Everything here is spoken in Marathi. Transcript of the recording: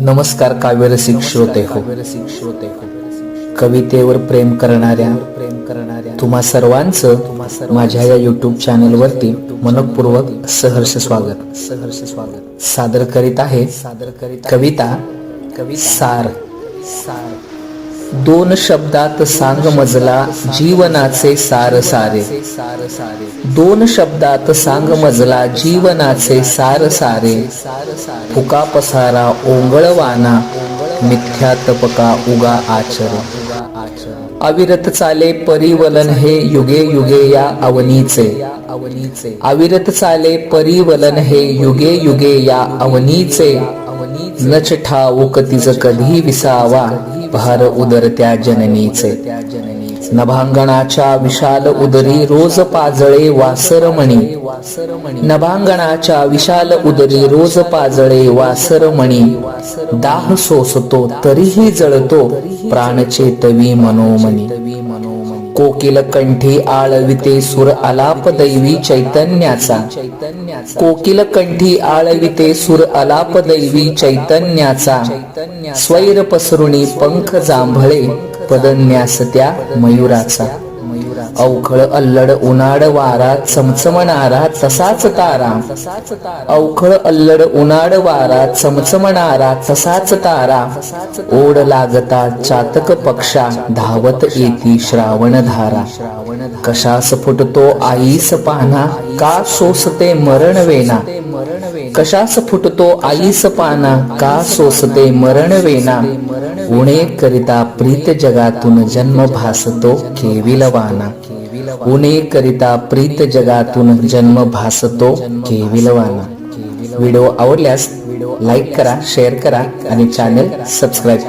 नमस्कार काव्यरसिक श्रोते हो. कवितेवर प्रेम करणाऱ्या प्रेम करणाऱ्या तुम्हा सर्वांचं माझ्या या युट्यूब चॅनल वरती मनपूर्वक सहर्ष स्वागत. सहर्ष स्वागत. सादर करीत आहे सादर करीत कविता कवी सार. सार. दोन शब्दात सांग मजला जीवनाचे सार सारे. दोन शब्दात सांग मजला जीवनाचे सार सारे. फुका पसारा ओंगळवाना मिथ्या तपका उगा आचर. अविरत चाले परिवलन हे युगे युगे या अवनीचे अवनीचे. अविरत चाले परिवलन हे युगे युगे या अवनीचे. नच ठाऊक तिच कधी विसावा भार उदरत्या जननीचे. नभांगणाच्या विशाल उदरी रोज पाजळे वासरमणी. नभांगणाच्या विशाल उदरी रोज पाजळे वासरमणी. दाह सोसतो तरीही जळतो प्राण चेतवी मनोमनी. कोकिल कंठी आळविते सुर अलाप दैवी चैतन्याचा. कोकिल कंठी आळविते सुर अलाप दैवी चैतन्याचा. स्वैर पसरुणी पंख जांभळे पदन्यास त्या मयुराचा. अवखळ अल्लड उनाड वारा चमचमणारा तसाच तारा. अवखळ अल्लड उनाड वारा चमचमणारा तसाच तारा. ओढ लागता चातक पक्षा धावत येती श्रावण धारा कशास फुटतो आईस पाना का सोसते मरण वेना कशास फुटतो आईस पाना का सोसते मरण वेना उणे करिता प्रीत जगातून जन्म भासतो केविलवाना. उणे करिता प्रीत जगातून जन्म भासतो केविलवाना. व्हिडिओ आवडल्यास लाईक करा शेअर करा आणि चॅनल सबस्क्राईब करा.